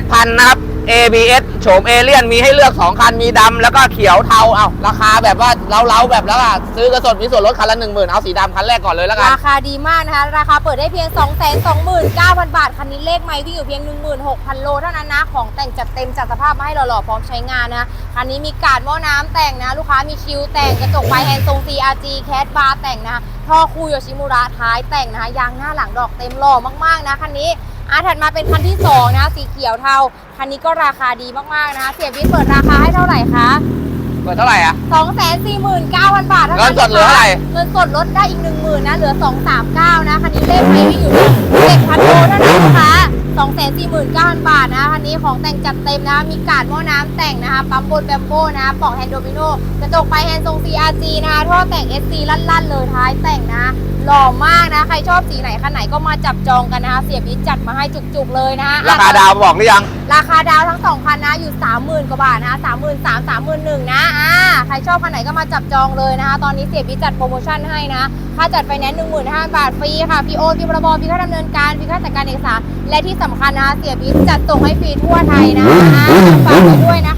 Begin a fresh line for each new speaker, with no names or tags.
ดพันนะครับ ABS โฉมเอเลียนมีให้เลือก 2 คัน มีดำแล้วก็เขียวเทา เอาราคาแบบว่าเล้าๆแบบแล้วอะ ซื้อกระสดมีส่วนลดคันละ 1 0,000 เอาสีดำคันแรกก่อนเลยแล้วกัน
ราคาดีมากนะคะ ราคาเปิดได้เพียง 2 2 9 0 0 0 บาท คันนี้เลขไม่วิ่งอยู่เพียง 16,000 โลเท่านั้นนะ ของแต่งจัดเต็มจัดสภาพมาให้หล่อๆพร้อมใช้งานนะ คันนี้มีการดหม้อน้ำแต่งนะ ลูกค้ามีคิวแต่งกระจกไฟแฮนด์ทรง CRG แคสบาร์แต่งนะคะท่อคูโยชิมุระท้ายแต่งนะคะยางหน้าหลังดอกเต็มหล่อมากๆนะคันนี้ อาถัดมาเป็นคันที่สองนะคะสีเขียวเทาคันนี้ก็ราคาดีมากๆนะคะเสียบิดเปิดราคาให้เท่าไหร่คะ
เปิดเท่าไหร่อะ
249,000 บาทเท่า
เงิ
นั้น
นสดเหลือเท่าไหร่
เงินสดลดได้อีก 10,000นะเหลือ 239 นะคันนี้เลขไทยวิ่งอยู่ 249,000บาทนะคันนี้ของแต่งจัดเต็มนะมีการดหม้อน้ำแต่งนะคะปั๊มบนแบมโบ้นะคะปลอกแฮนด์โดมิโนกระจกไฟแฮนด์ทรง CRG นะคะท่อแต่ง SC ลั่นๆเลยท้ายแต่งนะหล่อมากนะใครชอบสีไหนคันไหนก็มาจับจองกันนะคะเสียบิดจัดมาให้จุกๆเลยนะคะ
ราคาดาวบอกหรือยัง
ราคาดาวทั้งสองคันนะอยู่ 30,000กว่าบาทนะคะ33,000 31,000นะอ่าใคร ชอบคันไหนก็มาจับจองเลยนะคะ ตอนนี้เสียบีจัดโปรโมชั่นให้นะค่าจัดไฟแนนซ์หนึ่งหมื่นห้าบาทฟรีค่ะฟรีโอนฟรีพรบฟรีค่าดำเนินการฟรีค่าจัดการเอกสารและที่สำคัญนะคะเสียบีจัดส่งให้ฟรีทั่วไทยนะคะอ่าฝากไว้ด้วยนะคะ